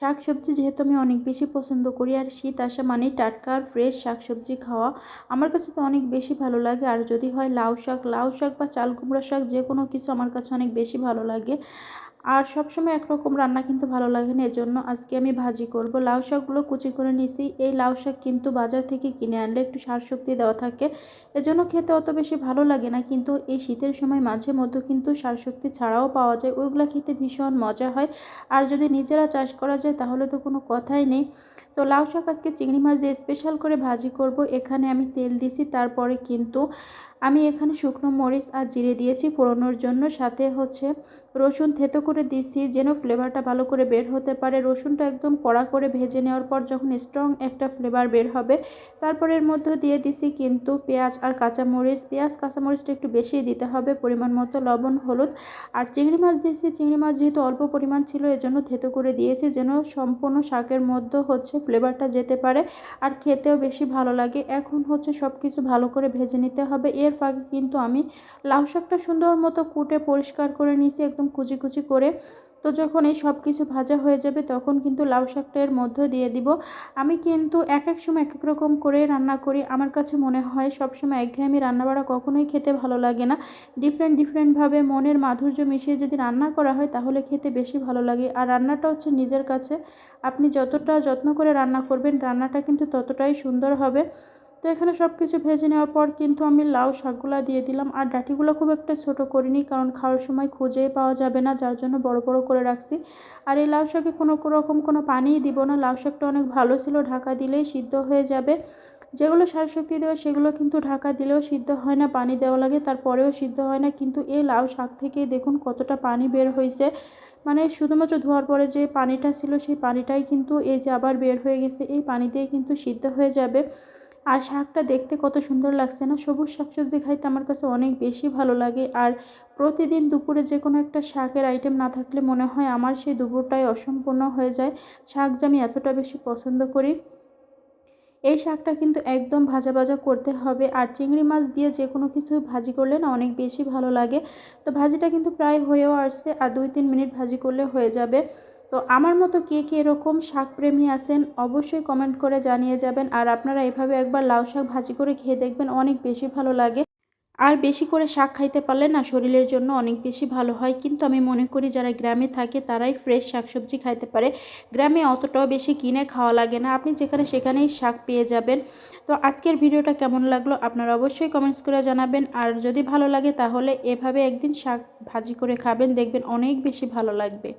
শাক সবজি যেহেতু আমি অনেক বেশি পছন্দ করি, আর শীত আসা মানে টাটকা আর ফ্রেশ শাক সবজি খাওয়া। আমার কাছে তো অনেক বেশি ভালো লাগে, আর যদি হয় লাউ শাক লাউ শাক বা চাল কুমড়া শাক যে কোনো কিছু আমার কাছে অনেক বেশি ভালো লাগে। আর সবসময় একরকম রান্না কিন্তু ভালো লাগে না, এজন্য আজকে আমি ভাজি করব। লাউ শাকগুলো কুচি করে নিছি। এই লাউ শাক কিন্তু বাজার থেকে কিনে আনলে একটু সার শক্তি দেওয়া থাকে, এজন্য খেতে অত বেশি ভালো লাগে না, কিন্তু এই শীতের সময় মাঝে মধ্যে কিন্তু সার শক্তি ছাড়াও পাওয়া যায়। ওইগুলো খেতে ভীষণ মজা হয়। আর যদি নিজেরা চাষ করা যায় তাহলে তো কোনো কথাই নেই। তো লাউ শাক আজকে চিংড়ি মাছ দিয়ে স্পেশাল করে ভাজি করব। এখানে আমি তেল দিছি, তারপরে কিন্তু আমি এখানে শুকনো মরিচ আর জিরে দিয়েছি ফোড়নোর জন্য। সাথে হচ্ছে রসুন থেতো করে দিয়েছি যেন ফ্লেভারটা ভালো করে বের হতে পারে। রসুনটা একদম কড়া করে ভেজে নেওয়ার পর যখন স্ট্রং একটা ফ্লেভার বের হবে, তারপরে এর মধ্যে দিয়ে দিছি কিন্তু পেঁয়াজ আর কাঁচামরিচ। পেঁয়াজ, কাঁচামরিচটা একটু বেশি দিতে হবে, পরিমাণ মতো লবণ, হলুদ আর চিংড়ি মাছ দিয়েছি। চিংড়ি মাছ যেহেতু অল্প পরিমাণ ছিল, এজন্য থেতো করে দিয়েছি যেন সম্পূর্ণ শাকের মধ্যে হচ্ছে ফ্লেভারটা যেতে পারে আর খেতেও বেশি ভালো লাগে। এখন হচ্ছে সব কিছু ভালো করে ভেজে নিতে হবে। এর ফাঁকে কিন্তু আমি লাউ শাকটা সুন্দর মতো কুটে পরিষ্কার করে নিয়েছি, একদম কুচি কুচি করে। তো যখন এই সব কিছু ভাজা হয়ে যাবে, তখন কিন্তু লাউ শাকটা এর মধ্যে দিয়ে দিব। আমি কিন্তু এক এক সময় এক এক রকম করে রান্না করি। আমার কাছে মনে হয় সব সময় একঘেয়েমি রান্না বাড়া কখনোই খেতে ভালো লাগে না। ডিফারেন্ট ডিফারেন্টভাবে মনের মাধুর্য মিশিয়ে যদি রান্না করা হয়, তাহলে খেতে বেশি ভালো লাগে। আর রান্নাটা হচ্ছে নিজের কাছে। আপনি যতটা যত্ন করে রান্না করবেন, রান্নাটা কিন্তু ততটাই সুন্দর হবে। তো এখানে সব কিছু ভেজে নেওয়ার পর কিন্তু আমি লাউ শাকগুলো দিয়ে দিলাম। আর ডাঁটিগুলো খুব একটা ছোট করিনি, কারণ খাওয়ার সময় খুঁজেই পাওয়া যাবে না, যার জন্য বড় বড় করে রাখছি। আর এই লাউ শাকে কোনো রকম কোনো পানিই দিব না। লাউ শাকটা অনেক ভালো ছিল, ঢাকা দিলেই সিদ্ধ হয়ে যাবে। যেগুলো সার শক্তি দেওয়া, সেগুলো কিন্তু ঢাকা দিলেও সিদ্ধ হয় না, পানি দেওয়া লাগে, তারপরেও সিদ্ধ হয় না। কিন্তু এই লাউ শাক থেকে দেখুন কতটা পানি বের হয়েছে মানে শুধুমাত্র ধোয়ার পরে যে পানিটা ছিল, সেই পানিটাই কিন্তু এই যে আবার বের হয়ে গেছে, এই পানিতেই কিন্তু সিদ্ধ হয়ে যাবে। আর শাকটা দেখতে কত সুন্দর লাগছে না? সবুজ শাকসবজি খাইতে আমার কাছে অনেক বেশি ভালো লাগে। আর প্রতিদিন দুপুরে যে কোনো একটা শাকের আইটেম না থাকলে মনে হয় আমার সেই দুপুরটাই অসম্পূর্ণ হয়ে যায়। শাক যে আমি এতটা বেশি পছন্দ করি। এই শাকটা কিন্তু একদম ভাজা ভাজা করতে হবে। আর চিংড়ি মাছ দিয়ে যে কোনো কিছু ভাজি করলে না অনেক বেশি ভালো লাগে। তো ভাজিটা কিন্তু প্রায় হয়েও আসছে। আর দুই তিন মিনিট ভাজি করলে হয়ে যাবে। তো আমার মতো কে কে এরকম শাকপ্রেমী আছেন অবশ্যই কমেন্ট করে জানিয়ে যাবেন। আর আপনারা এভাবে একবার লাউ শাক ভাজি করে খেয়ে দেখবেন অনেক বেশি ভালো লাগে। আর বেশি করে শাক খাইতে পারলে না শরীরের জন্য অনেক বেশি ভালো হয়। কিন্তু আমি মনে করি যারা গ্রামে থাকে তারাই ফ্রেশ শাকসবজি খাইতে পারে। গ্রামে অতটাও বেশি কিনে খাওয়া লাগে না। আপনি যেখানে সেখানেই শাক পেয়ে যাবেন। তো আজকের ভিডিওটা কেমন লাগল আপনারা অবশ্যই কমেন্টস করে জানাবেন। আর যদি ভালো লাগে তাহলে এভাবে একদিন শাক ভাজি করে খাবেন, দেখবেন অনেক বেশি ভালো লাগবে।